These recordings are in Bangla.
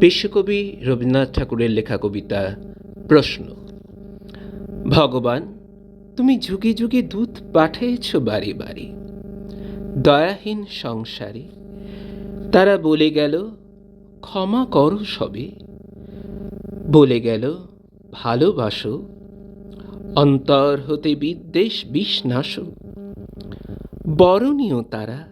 বিশ্বকবি রবীন্দ্রনাথ ঠাকুরের লেখা কবিতা প্রশ্ন। ভগবান, তুমি যুগে যুগে দুধ পাঠিয়েছ বাড়ি বাড়ি। দয়াহীন সংসারে, তারা বলে গেল, ক্ষমা করো সবে। বলে গেল, ভালোবাসো, অন্তর হতে বিদ্বেষ বিষ বরণীয় তারা,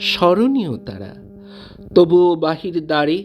স্মরণীয় তারা, তবুও বাহির দ্বারে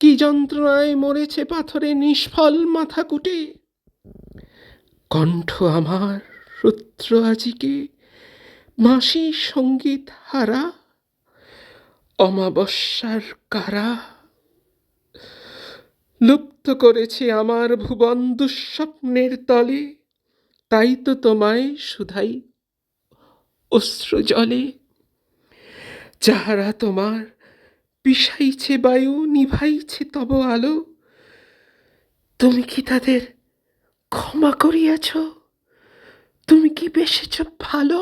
কি যন্ত্রণায় মরেছে পাথরে নিষ্ফল মাথা কুটে? কণ্ঠ আমার রুদ্র আজিকে মাসি সংগীত হারা, অমাবস্যার কারা? লুপ্ত করেছে আমার ভুবন দুঃস্বপ্নের তলে, তাই তো তোমায় শুধাই অশ্রু জলে। যাহারা তোমার বিষাইছে বায়ু নিভাইছে তব আলো। তুমি কি তাদের ক্ষমা করিয়াছ? তুমি কি বেসেছ ভালো?